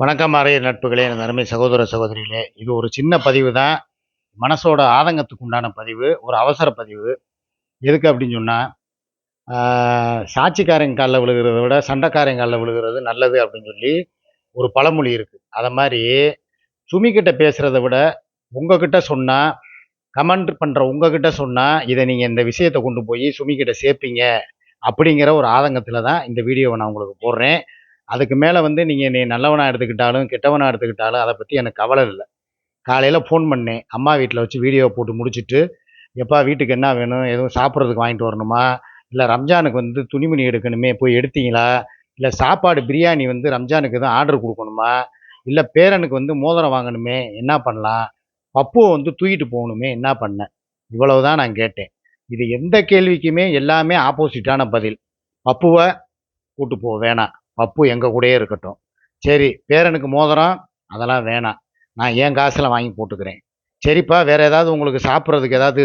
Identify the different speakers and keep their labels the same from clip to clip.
Speaker 1: வணக்கம் அறைய நட்புகளே எனது அருமை சகோதர சகோதரிகளே. இது ஒரு சின்ன பதிவு தான். மனசோட ஆதங்கத்துக்கு உண்டான பதிவு ஒரு அவசர பதிவு. எதுக்கு அப்படின்னு சொன்னால் சாட்சிக்காரங்க காலில் விழுகிறத விட சண்டைக்காரங்க காலில் விழுகிறது நல்லது அப்படின்னு சொல்லி ஒரு பழமொழி இருக்குது அதை மாதிரி சுமிக்கிட்ட பேசுகிறத விட உங்ககிட்ட சொன்னால் கமெண்ட் பண்ணுற உங்ககிட்ட சொன்னால் இதை நீங்கள் இந்த விஷயத்தை கொண்டு போய் சுமிக்கிட்ட சேர்ப்பீங்க அப்படிங்கிற ஒரு ஆதங்கத்தில் தான் இந்த வீடியோவை நான் உங்களுக்கு போடுறேன். அதுக்கு மேலே வந்து நீங்கள் நீ நல்லவனாக எடுத்துக்கிட்டாலும் கெட்டவனாக எடுத்துக்கிட்டாலும் அதை பற்றி எனக்கு கவலை இல்லை. காலையில் ஃபோன் பண்ணேன். அம்மா வீட்டில் வச்சு வீடியோ போட்டு முடிச்சுட்டு எப்பா வீட்டுக்கு என்ன வேணும்? எதுவும் சாப்பிட்றதுக்கு வாங்கிட்டு வரணுமா? இல்லை ரம்ஜானுக்கு வந்து துணிமணி எடுக்கணுமே? போய் எடுத்தீங்களா? இல்லை சாப்பாடு பிரியாணி வந்து ரம்ஜானுக்கு எதுவும் ஆர்டர் கொடுக்கணுமா? இல்லை பேரனுக்கு வந்து மோதிரம் வாங்கணுமே? என்ன பண்ணலாம்? பப்புவை வந்து தூக்கிட்டு போகணுமே? என்ன பண்ண இவ்வளவு தான் நான் கேட்டேன். இது எந்த கேள்விக்குமே எல்லாமே ஆப்போசிட்டான பதில். பப்புவை கூட்டு போ வேணாம். பப்பு எங்கள் கூடயே இருக்கட்டும். சரி பேரனுக்கு மோதிரம் அதெல்லாம் வேணாம். நான் என் காசில் வாங்கி போட்டுக்கிறேன்? சரிப்பா வேறு ஏதாவது உங்களுக்கு சாப்பிட்றதுக்கு ஏதாவது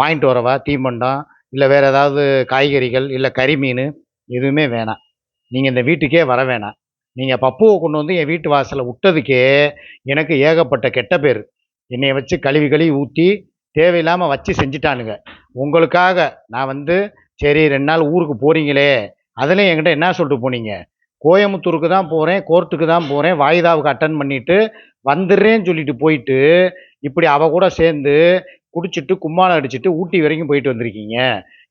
Speaker 1: வாங்கிட்டு வரவா? தீமண்டம் இல்லை வேறு ஏதாவது காய்கறிகள் இல்லை கறி மீன் எதுவுமே வேணாம். நீங்கள் இந்த வீட்டுக்கே வர வேணாம். நீங்கள் பப்புவை கொண்டு வந்து என் வீட்டு வாசலில் விட்டதுக்கே எனக்கு ஏகப்பட்ட கெட்ட பேர். என்னை வச்சு கழுவி கழுவி ஊற்றி தேவையில்லாமல் வச்சு செஞ்சுட்டானுங்க. உங்களுக்காக நான் வந்து சரி ரெண்டு நாள் ஊருக்கு போகிறீங்களே அதில் என்கிட்ட என்ன சொல்லிட்டு போனீங்க? கோயம்புத்தூருக்கு தான் போகிறேன் கோர்ட்டுக்கு தான் போகிறேன் வாய்தாவுக்கு அட்டன் பண்ணிட்டு வந்துடுறேன்னு சொல்லிட்டு போயிட்டு இப்படி அவ கூட சேர்ந்து குடிச்சிட்டு கும்மாளம் அடிச்சுட்டு ஊட்டி வரைக்கும் போயிட்டு வந்திருக்கீங்க.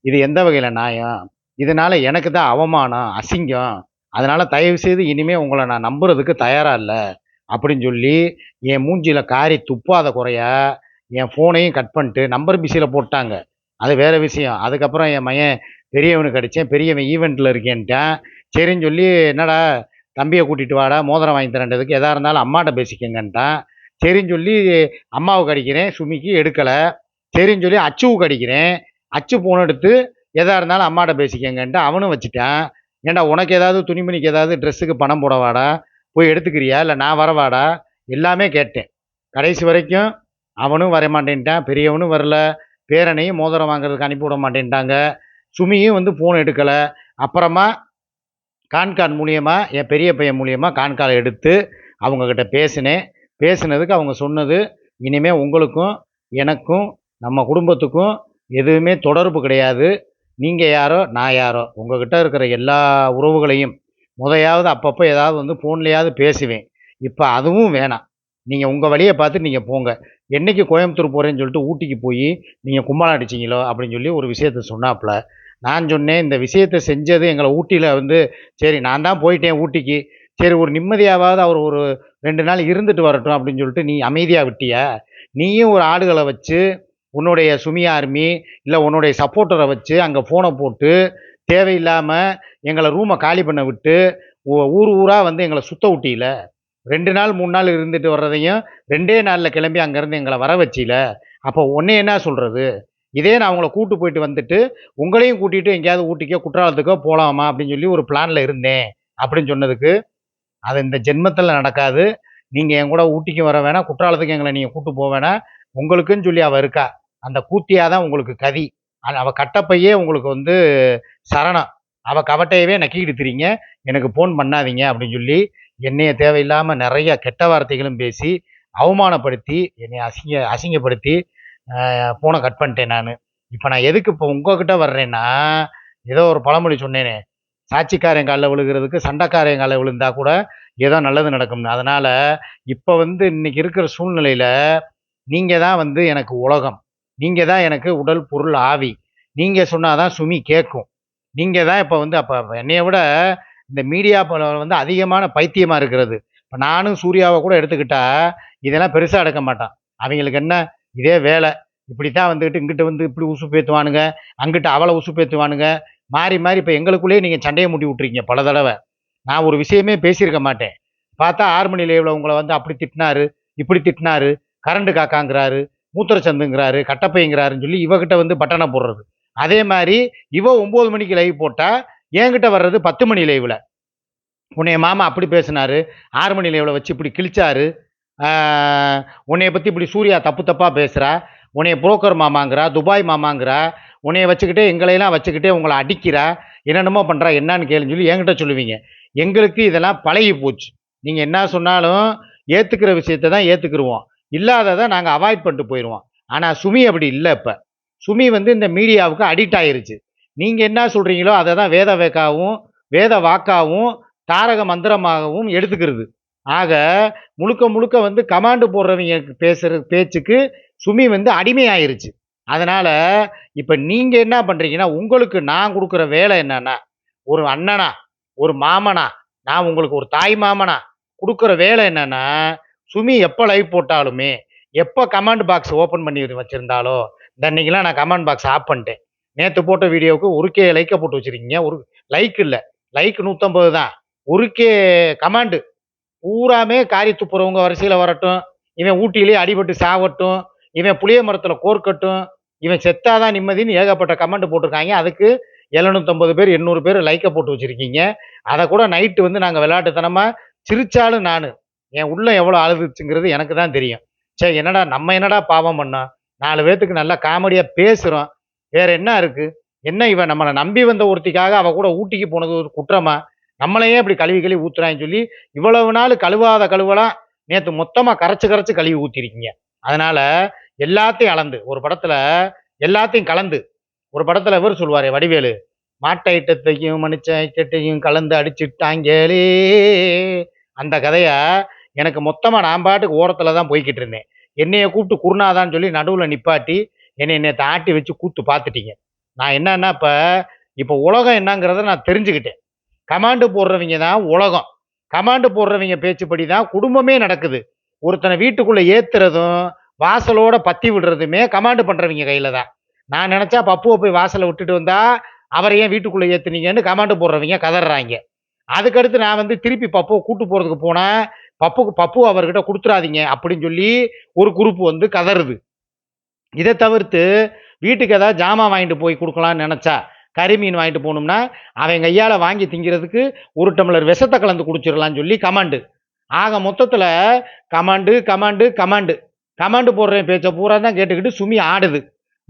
Speaker 1: இது எந்த வகையில் நியாயம்? இதனால் எனக்கு தான் அவமானம் அசிங்கம். அதனால் தயவு செய்து இனிமே உங்களை நான் நம்புறதுக்கு தயாராக இல்லை. அப்படின்னு சொல்லி என் மூஞ்சியில் காரி துப்பாத குறையா என் ஃபோனையும் கட் பண்ணிட்டு நம்பர் பிஸியில் போட்டாங்க. அது வேறு விஷயம். அதுக்கப்புறம் என் மையன் பெரியவனுக்கு அடித்தேன் பெரியவன் ஈவெண்ட்டில் இருக்கேன்ட்டான். சரின்னு சொல்லி என்னடா தம்பியை கூட்டிட்டு வாடா மோதிரம் வாங்கி தரேன்றதுக்கு எதாக இருந்தாலும் அம்மாட்ட பேசிக்கங்கன்ட்டான். சரின்னு சொல்லி அம்மாவுக்கு அடிக்கிறேன் சுமிக்கு எடுக்கலை. சரின்னு சொல்லி அச்சுவுக்கு அடிக்கிறேன். அச்சு ஃபோன் எடுத்து எதாக இருந்தாலும் அம்மாட்ட பேசிக்கங்கன்ட்டு அவனும் வச்சுட்டான். ஏன்டா உனக்கு ஏதாவது துணிமணிக்கு ஏதாவது ட்ரெஸ்ஸுக்கு பணம் போடவாடா? போய் எடுத்துக்கிறியா? இல்லை நான் வரவாடா? எல்லாமே கேட்டேன். கடைசி வரைக்கும் அவனும் வர மாட்டேன்ட்டான் பெரியவனும் வரல. பேரனையும் மோதிரம் வாங்குறதுக்கு அனுப்பி விட மாட்டேன்ட்டாங்க. சுமியும் வந்து ஃபோன் எடுக்கலை. அப்புறமா கான்கான் மூலியமாக என் பெரிய பையன் மூலியமாக கான்காலை எடுத்து அவங்கக்கிட்ட பேசினேன். பேசினதுக்கு அவங்க சொன்னது இனிமேல் உங்களுக்கும் எனக்கும் நம்ம குடும்பத்துக்கும் எதுவுமே தொடர்பு கிடையாது. நீங்கள் யாரோ நான் யாரோ உங்கள்கிட்ட இருக்கிற எல்லா உறவுகளையும் முதையாவது அப்பப்போ ஏதாவது வந்து ஃபோன்லேயாவது பேசுவேன். இப்போ அதுவும் வேணாம். நீங்கள் உங்கள் வழியை பார்த்து நீங்கள் போங்க. என்னைக்கு கோயம்புத்தூர் போகிறேன்னு சொல்லிட்டு ஊட்டிக்கு போய் நீங்கள் கும்பலம் அடிச்சிங்களோ அப்படின்னு சொல்லி ஒரு விஷயத்த சொன்னாப்புல நான் சொன்னேன் இந்த விஷயத்தை செஞ்சது எங்களை ஊட்டியில் வந்து சரி நான் தான் போயிட்டேன் ஊட்டிக்கு. சரி ஒரு நிம்மதியாவது அவர் ஒரு ரெண்டு நாள் இருந்துட்டு வரட்டும் அப்படின்னு சொல்லிட்டு நீ அமைதியாக விட்டிய? நீயும் ஒரு ஆடுகளை வச்சு உன்னுடைய சுமி ஆர்மி இல்லை உன்னுடைய சப்போர்ட்டரை வச்சு அங்கே ஃபோனை போட்டு தேவையில்லாமல் எங்களை ரூமை காலி பண்ண விட்டு ஊர் ஊராக வந்து எங்களை சுத்த ஊட்டியில். ரெண்டு நாள் மூணு நாள் இருந்துட்டு வர்றதையும் ரெண்டே நாளில் கிளம்பி அங்கேருந்து எங்களை வர வச்சில அப்போ உன்னை என்ன சொல்கிறது இதே நான் அவங்கள கூட்டு போயிட்டு வந்துட்டு உங்களையும் கூட்டிகிட்டு எங்கேயாவது ஊட்டிக்கோ குற்றாலத்துக்கோ போகலாமா அப்படின்னு சொல்லி ஒரு பிளானில் இருந்தேன் அப்படின்னு சொன்னதுக்கு அது இந்த ஜென்மத்தில் நடக்காது. நீங்கள் என் கூட ஊட்டிக்கு வர வேணாம் குற்றாலத்துக்கு எங்களை நீங்கள் கூட்டு போக வேணாம். உங்களுக்குன்னு சொல்லி அவள் இருக்கா. அந்த கூத்தியாக தான் உங்களுக்கு கதி. அவள் கட்டப்பையே உங்களுக்கு வந்து சரணம். அவள் கவட்டையவே நக்கிக்கிட்டு திரிங்க. எனக்கு ஃபோன் பண்ணாதீங்க அப்படின்னு சொல்லி என்னைய தேவையில்லாமல் நிறைய கெட்ட வார்த்தைகளும் பேசி அவமானப்படுத்தி என்னை அசிங்க அசிங்கப்படுத்தி ஃபோனை கட் பண்ணிட்டேன் நான். இப்போ நான் எதுக்கு இப்போ உங்ககிட்ட வர்றேன்னா ஏதோ ஒரு பழமொழி சொன்னேனே. சாட்சிக்காரன் காலில் விழுகிறதுக்கு சண்டைக்காரன் காலில் விழுந்தா கூட ஏதோ நல்லது நடக்கும்னு. அதனால் இப்போ வந்து இன்னைக்கு இருக்கிற சூழ்நிலையில் நீங்கள் தான் வந்து எனக்கு உலகம். நீங்கள் தான் எனக்கு உடல் பொருள் ஆவி. நீங்கள் சொன்னால் தான் சுமி கேட்கும் நீங்கள் தான் இப்போ வந்து அப்போ என்னைய விட இந்த மீடியா வந்து அதிகமான பைத்தியமாக இருக்கிறது. இப்போ நானும் சூர்யாவை கூட எடுத்துக்கிட்டா இதெல்லாம் பெருசாக எடுக்க மாட்டான். அவங்களுக்கு என்ன? இதே வேலை. இப்படி தான் வந்துக்கிட்டு இங்கிட்ட வந்து இப்படி உசுப்பேற்றுவானுங்க அங்கிட்ட அவளை உசுப்பேற்றுவானுங்க மாறி மாறி இப்போ எங்களுக்குள்ளேயே நீங்கள் சண்டையை மூட்டி விட்ருக்கீங்க பல தடவை. நான் ஒரு விஷயமே பேசியிருக்க மாட்டேன். பார்த்தா ஆறு மணி லைவில் உங்களை வந்து அப்படி திட்டினாரு இப்படி திட்டினாரு கரண்டு காக்காங்கிறாரு மூத்திரச்சந்துங்கிறாரு கட்டப்பைங்கிறாருன்னு சொல்லி இவகிட்ட வந்து பட்டனை போடுறது. அதே மாதிரி இவ ஒம்பது மணிக்கு லைவ் போட்டால் என்கிட்ட வர்றது பத்து மணி லைவில். உன்னைய மாமா அப்படி பேசினாரு ஆறு மணி லைவில் வச்சு இப்படி கிழிச்சாரு உன்னைய பற்றி இப்படி சூர்யா தப்பு தப்பாக பேசுகிறா உன்னைய புரோக்கர் மாமாங்கிறா துபாய் மாமாங்கிறா உன்னைய வச்சுக்கிட்டே எங்களையெல்லாம் வச்சுக்கிட்டே உங்களை அடிக்கிறா என்னென்னமோ பண்ணுறா என்னன்னு கேளுன்னு சொல்லி என்கிட்ட சொல்லுவீங்க. எங்களுக்கு இதெல்லாம் பழகி போச்சு. நீங்கள் என்ன சொன்னாலும் ஏற்றுக்கிற விஷயத்தை தான் ஏற்றுக்குருவோம் இல்லாததை நாங்கள் அவாய்ட் பண்ணிட்டு போயிடுவோம் ஆனால் சுமி அப்படி இல்லை இப்போ. சுமி வந்து இந்த மீடியாவுக்கு அடிக்ட் ஆயிருச்சு. நீங்கள் என்ன சொல்கிறீங்களோ அதை தான் வேத வேக்காவும் வேத வாக்காவும் தாரக மந்திரமாகவும் எடுத்துக்கிறது. ஆக முழுக்க முழுக்க வந்து கமாண்டு போடுறவங்க பேசுகிற பேச்சுக்கு சுமி வந்து அடிமையாயிருச்சு. அதனால் இப்போ நீங்கள் என்ன பண்ணுறீங்கன்னா உங்களுக்கு நான் கொடுக்குற வேலை என்னன்னா ஒரு அண்ணனா ஒரு மாமனா நான் உங்களுக்கு ஒரு தாய் மாமனா கொடுக்குற வேலை என்னன்னா சுமி எப்போ லைவ் போட்டாலுமே எப்போ கமெண்ட் பாக்ஸ் ஓப்பன் பண்ணி வச்சுருந்தாலோ தன்னைக்கெல்லாம் நான் கமெண்ட் பாக்ஸ் ஆஃப் பண்ணிட்டேன். நேற்று போட்ட வீடியோவுக்கு ஒரு கே லைக்கை போட்டு வச்சுருக்கீங்க. ஒரு லைக் இல்லை. லைக் நூற்றம்பது தான். ஒரு கே கமாண்டு பூராமே காரி துப்புறவங்க வரிசையில் வரட்டும். இவன் ஊட்டியிலே அடிபட்டு சாவட்டும். இவன் புளிய மரத்தில் கோர்க்கட்டும் இவன் செத்தாதான் நிம்மதின்னு ஏகப்பட்ட கமெண்ட் போட்டிருக்காங்க. அதுக்கு எழுநூத்தம்பது பேர் எண்ணூறு பேர் லைக்கை போட்டு வச்சுருக்கீங்க. அதை கூட நைட்டு வந்து நாங்கள் விளையாட்டுத்தனமாக சிரிச்சாலும் நான். என் உள்ள எவ்வளோ அழுதுச்சுங்கிறது எனக்கு தான் தெரியும். சரி என்னடா நம்ம என்னடா பாவம் பண்ணோம்? நாலு பேர்த்துக்கு நல்லா காமெடியாக பேசுகிறோம் வேற என்ன இருக்குது என்ன இவன் நம்மளை நம்பி வந்த ஒருத்திக்காக அவள் கூட ஊட்டிக்கு போனது ஒரு குற்றமா? நம்மளையே இப்படி கழுவி கழுவி ஊத்துறான்னு சொல்லி இவ்வளவு நாள் கழுவாத கழுவலாம் நேற்று மொத்தமாக கரைச்சி கரைச்சி கழுவி ஊற்றிருக்கீங்க அதனால் எல்லாத்தையும் அளந்து. ஒரு படத்துல எல்லாத்தையும் கலந்து. ஒரு படத்துல இவர் சொல்லுவார் வடிவேலு மாட்டை ஐட்டத்தையும் மனுச்ச ஐட்டத்தையும் கலந்து அடிச்சுட்டாங்களே. அந்த கதையை எனக்கு மொத்தமாக நான் பாட்டுக்கு ஓரத்தில் தான் போய்கிட்டு இருந்தேன். என்னையை கூப்பிட்டு குருநாதான்னு சொல்லி நடுவில் நிப்பாட்டி என்னை என்னை தாட்டி வச்சு கூத்து பார்த்துட்டீங்க நான் என்னன்னா இப்போ இப்போ உலகம் என்னங்கிறத நான் தெரிஞ்சுக்கிட்டேன். கமாண்டு போடுறவங்க தான் உலகம். கமாண்டு போடுறவங்க பேச்சுப்படி தான் குடும்பமே நடக்குது. ஒருத்தனை வீட்டுக்குள்ளே ஏற்றுறதும் வாசலோட பத்தி விடுறதுமே கமாண்டு பண்ணுறவங்க கையில் தான். நான் நினச்சா பப்புவை போய் வாசலை விட்டுட்டு வந்தா அவரை ஏன் வீட்டுக்குள்ளே ஏற்றுனீங்கன்னு கமாண்டு போடுறவங்க கதறாங்க. அதுக்கடுத்து நான் வந்து திருப்பி பப்புவை கூட்டு போகிறதுக்கு போனால் பப்புக்கு பப்பு அவர்கிட்ட கொடுத்துறாதீங்க அப்படின்னு சொல்லி ஒரு குரூப் வந்து கதறுது. இதை தவிர்த்து வீட்டுக்கு ஏதாவது ஜாமான் வாங்கிட்டு போய் கொடுக்கலான்னு நினச்சா கறிமீன் வாங்கிட்டு போகணும்னா அவன் கையால் வாங்கி திங்கிறதுக்கு ஒரு டம்ளர் விஷத்தை கலந்து குடிச்சிடலான்னு சொல்லி கமாண்டு ஆக மொத்தத்தில் கமாண்டு கமாண்டு கமாண்டு கமாண்டு போடுறேன் பேச்சை பூரா தான் கேட்டுக்கிட்டு சுமி ஆடுது.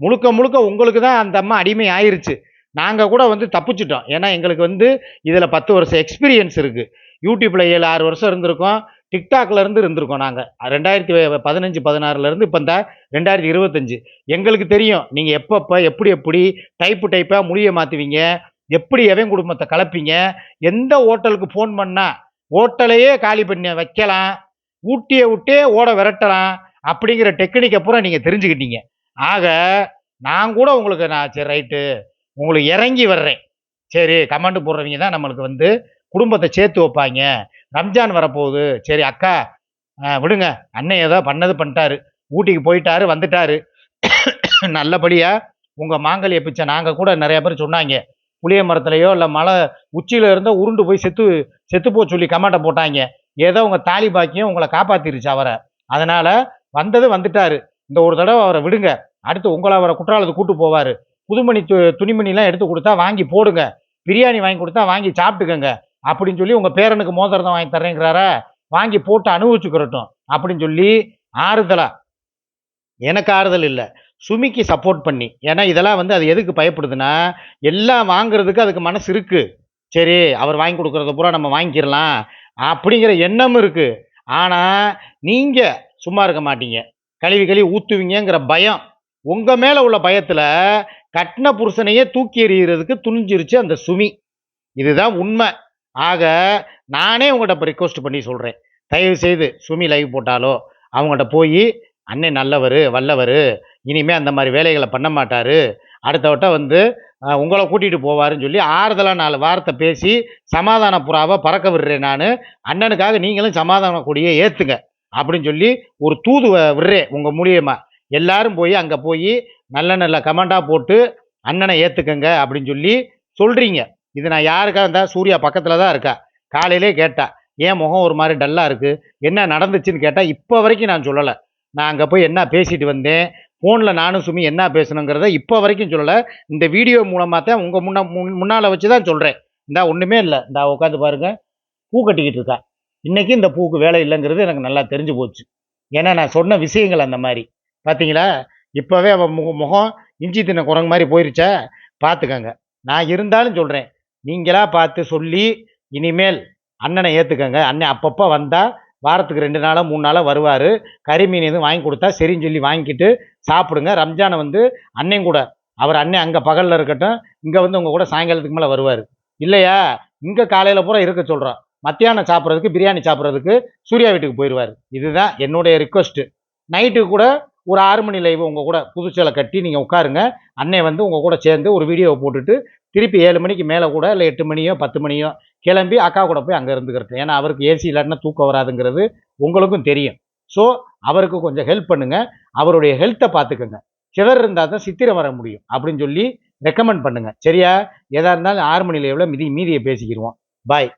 Speaker 1: முழுக்க முழுக்க உங்களுக்கு தான் அந்த அம்மா அடிமை ஆயிருச்சு. நாங்கள் கூட வந்து தப்பிச்சிட்டோம். ஏன்னா எங்களுக்கு வந்து இதில் பத்து வருஷம் எக்ஸ்பீரியன்ஸ் இருக்குது யூடியூப்பில் ஏழு ஆறு வருஷம் இருந்திருக்கோம். டிக்டாக்லேருந்து இருந்திருக்கோம் நாங்கள் ரெண்டாயிரத்தி பதினஞ்சு பதினாறுலேருந்து இப்போ இந்த ரெண்டாயிரத்தி இருபத்தஞ்சு. எங்களுக்கு தெரியும். நீங்கள் எப்பப்போ எப்படி எப்படி டைப்பு டைப்பாக முடிய மாற்றுவீங்க எப்படி எவன் குடும்பத்தை கலப்பீங்க? எந்த ஹோட்டலுக்கு ஃபோன் பண்ணால் ஹோட்டலையே காலி பண்ணி வைக்கலாம். ஊட்டியை விட்டே ஓட விரட்டலாம். அப்படிங்கிற டெக்னிக்கை பூரா நீங்கள் தெரிஞ்சுக்கிட்டீங்க. ஆக நான் கூட உங்களுக்கு நான் சரி ரைட்டு. உங்களுக்கு இறங்கி வர்றேன். சரி கமெண்ட் போடுறவங்க தான் நம்மளுக்கு வந்து குடும்பத்தை சேர்த்து வைப்பாங்க. ரம்ஜான் வரப்போகுது. சரி அக்கா ஆ, விடுங்க. அண்ணன் ஏதோ பண்ணது பண்ணிட்டாரு. ஊட்டிக்கு போயிட்டாரு வந்துட்டாரு. நல்லபடியாக உங்கள் மாங்கல்ய பிச்சை நாங்கள் கூட நிறைய பேர் சொன்னாங்க. புளிய மரத்துலையோ இல்லை மலை உச்சியில் இருந்தோ உருண்டு போய் செத்து செத்து போ சொல்லி கமெண்ட்டை போட்டாங்க. ஏதோ உங்கள் தாலி பாக்கியம் உங்களை காப்பாற்றிருச்சு அவரை. அதனால் வந்தது வந்துட்டாரு. இந்த ஒரு தடவை அவரை விடுங்க. அடுத்து உங்களை அவரை குற்றாலத்தை கூட்டு போவார். புதுமணி து துணிமணிலாம் எடுத்து கொடுத்தா வாங்கி போடுங்க. பிரியாணி வாங்கி கொடுத்தா வாங்கி சாப்பிட்டுக்கங்க. அப்படின்னு சொல்லி உங்கள் பேரனுக்கு மோதிரத்தை வாங்கி தர்றேங்கிறாரா. வாங்கி போட்டு அனுபவிச்சுக்கிறட்டும். அப்படின்னு சொல்லி ஆறுதலா எனக்கு ஆறுதல் இல்லை. சுமிக்கு சப்போர்ட் பண்ணி. ஏன்னா இதெல்லாம் வந்து அது எதுக்கு பயப்படுதுன்னா எல்லாம் வாங்குறதுக்கு அதுக்கு மனசு இருக்குது சரி அவர் வாங்கி கொடுக்குறத பூரா நம்ம வாங்கிக்கிறலாம் அப்படிங்கிற எண்ணம் இருக்குது ஆனால் நீங்கள் சும்மா இருக்க மாட்டீங்க. கழுவி கழுவி ஊற்றுவீங்கிற பயம். உங்கள் மேலே உள்ள பயத்தில் கட்டின புருஷனையே தூக்கி எறிகிறதுக்கு துணிஞ்சிருச்சு அந்த சுமி. இதுதான் உண்மை. ஆக நானே உங்கள்கிட்ட இப்போ ரிக்வஸ்ட் பண்ணி சொல்கிறேன் தயவு செய்து சுமி லைவ் போட்டாலோ அவங்கள்ட்ட போய் அண்ணன் நல்லவர் வல்லவர் இனிமேல் அந்த மாதிரி வேலைகளை பண்ண மாட்டார். அடுத்தவட்ட வந்து உங்களை கூட்டிகிட்டு போவாருன்னு சொல்லி ஆறுதலாக நாலு வார்த்தை பேசி சமாதான புறாவை பறக்க விடுறேன் நான். அண்ணனுக்காக நீங்களும் சமாதான கொடியை ஏற்றுங்க அப்படின்னு சொல்லி ஒரு தூது விடுறே விடுறேன் உங்கள் மூலியமாக எல்லாரும் போய் அங்கே போய் நல்ல நல்ல கமெண்டாக போட்டு அண்ணனை ஏற்றுக்கங்க அப்படின்னு சொல்லி சொல்கிறீங்க இது நான் யாருக்கா இருந்தால் சூர்யா பக்கத்தில் தான் இருக்கா. காலையிலே கேட்டா ஏன் முகம் ஒரு மாதிரி டல்லாக இருக்குது என்ன நடந்துச்சுன்னு கேட்டால் இப்போ வரைக்கும் நான் சொல்லலை. நான் அங்கே போய் என்ன பேசிட்டு வந்தேன்? ஃபோனில் நானும் சுமி என்ன பேசணுங்கிறத இப்போ வரைக்கும் சொல்லலை. இந்த வீடியோ மூலமாக தான் உங்கள் முன்ன முன்னால் வச்சு தான் சொல்கிறேன் இந்தா ஒன்றுமே இல்லை. இந்தா உட்காந்து பாருங்க. பூ கட்டிக்கிட்டு இருக்கா. இன்றைக்கி இந்த பூக்கு வேலை இல்லைங்கிறது எனக்கு நல்லா தெரிஞ்சு போச்சு. ஏன்னா நான் சொன்ன விஷயங்கள் அந்த மாதிரி. பார்த்தீங்களா இப்போவே அவன் முக முகம் இஞ்சி தின்ன குரங்கு மாதிரி போயிருச்சா பார்த்துக்கங்க நான் இருந்தாலும் சொல்கிறேன் நீங்களா பார்த்து சொல்லி இனிமேல் அண்ணனை ஏற்றுக்கங்க அண்ணன் அப்பப்போ வந்தால் வாரத்துக்கு ரெண்டு நாளாக மூணு நாளாக வருவார். கறி மீன் எதுவும் வாங்கி கொடுத்தா சரின்னு சொல்லி வாங்கிக்கிட்டு சாப்பிடுங்க. ரம்ஜானை வந்து அண்ணன் கூட அவர் அண்ணன் அங்கே பகலில் இருக்கட்டும் இங்கே வந்து உங்கள் கூட சாயங்காலத்துக்கு மேலே வருவார். இல்லையா? இங்கே காலையில் பூரா இருக்க சொல்கிறோம் மத்தியானம் சாப்பிட்றதுக்கு பிரியாணி சாப்பிட்றதுக்கு சூர்யா வீட்டுக்கு போயிடுவார் இதுதான் என்னுடைய ரிக்வஸ்ட்டு நைட்டு கூட ஒரு ஆறு மணி லைவ் உங்கள் கூட புதுச்சேலை கட்டி நீங்கள் உட்காருங்க. அன்னை வந்து உங்கள் கூட சேர்ந்து ஒரு வீடியோவை போட்டுட்டு திருப்பி ஏழு மணிக்கு மேலே கூட இல்லை எட்டு மணியோ பத்து மணியோ கிளம்பி அக்கா கூட போய் அங்கே இருந்துக்கிறது ஏன்னா அவருக்கு ஏசி இல்லாட்டினா தூக்கம் வராதுங்கிறது உங்களுக்கும் தெரியும். ஸோ அவருக்கு கொஞ்சம் ஹெல்ப் பண்ணுங்கள் அவருடைய ஹெல்த்தை பார்த்துக்கோங்க சிவர் இருந்தால் தான் சித்திரம் வர முடியும் அப்படின்னு சொல்லி ரெக்கமெண்ட் பண்ணுங்கள் சரியா? எதாக இருந்தாலும் ஆறு மணி லைவில் மிதி மீதியை பேசிக்கிடுவோம் பாய்